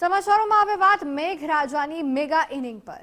સમાચારોમાં હવે વાત મેઘરાજાની મેગા ઇનિંગ પર.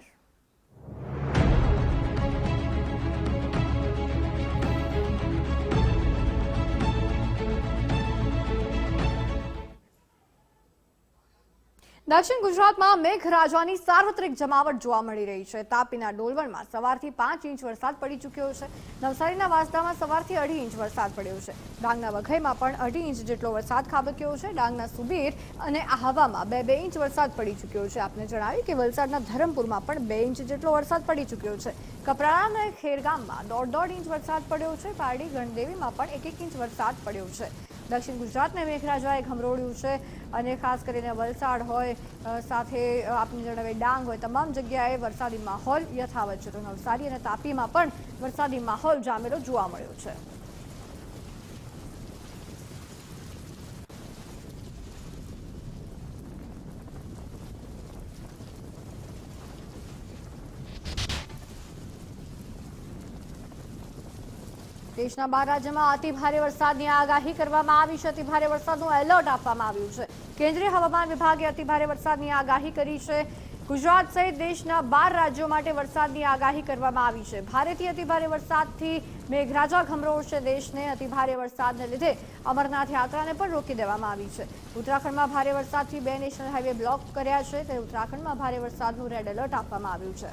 દક્ષિણ ગુજરાતમાં મેઘરાજાની સાર્વત્રિક જમાવટ જોવા મળી રહી છે. તાપીના ડોલવણમાં સવારથી પાંચ ઇંચ વરસાદ પડી ચૂક્યો છે. નવસારીના વાસદામાં સવારથી અઢી ઇંચ વરસાદ પડ્યો છે. ડાંગના વઘઈમાં પણ અઢી ઇંચ જેટલો વરસાદ ખાબક્યો છે. ડાંગના સુબીર અને આહવામાં બે બે ઇંચ વરસાદ પડી ચૂક્યો છે. આપને જણાવ્યું કે વલસાડના ધરમપુરમાં પણ બે ઇંચ જેટલો વરસાદ પડી ચૂક્યો છે. કપરાળા અને ખેરગામમાં દોઢ દોઢ ઇંચ વરસાદ પડ્યો છે. પારડી ગણદેવીમાં પણ એક એક ઇંચ વરસાદ પડ્યો છે. દક્ષિણ ગુજરાતને મેઘરાજાએ ઘમરોળ્યું છે અને ખાસ કરીને વલસાડ હોય સાથે આપને જણાવે ડાંગ હોય, તમામ જગ્યાએ વરસાદી માહોલ યથાવત છે. તો નવસારી અને તાપીમાં પણ વરસાદી માહોલ જામેલો જોવા મળ્યો છે. દેશના બાર રાજ્યમાં અતિ ભારે વરસાદની આગાહી કરવામાં આવી છે. અતિ ભારે વરસાદનું એલર્ટ આપવામાં આવ્યું છે. કેન્દ્રીય હવામાન વિભાગે અતિ ભારે વરસાદની આગાહી કરી છે. ગુજરાત સહિત દેશના બાર રાજ્યો માટે વરસાદની આગાહી કરવામાં આવી છે. ભારેથી અતિ ભારે વરસાદથી મેઘરાજા ઘમરોળશે દેશને. અતિ ભારે વરસાદને લીધે અમરનાથ યાત્રાને પણ રોકી દેવામાં આવી છે. ઉત્તરાખંડમાં ભારે વરસાદથી બે નેશનલ હાઈવે બ્લોક કર્યા છે. તે ઉત્તરાખંડમાં ભારે વરસાદનું રેડ એલર્ટ આપવામાં આવ્યું છે.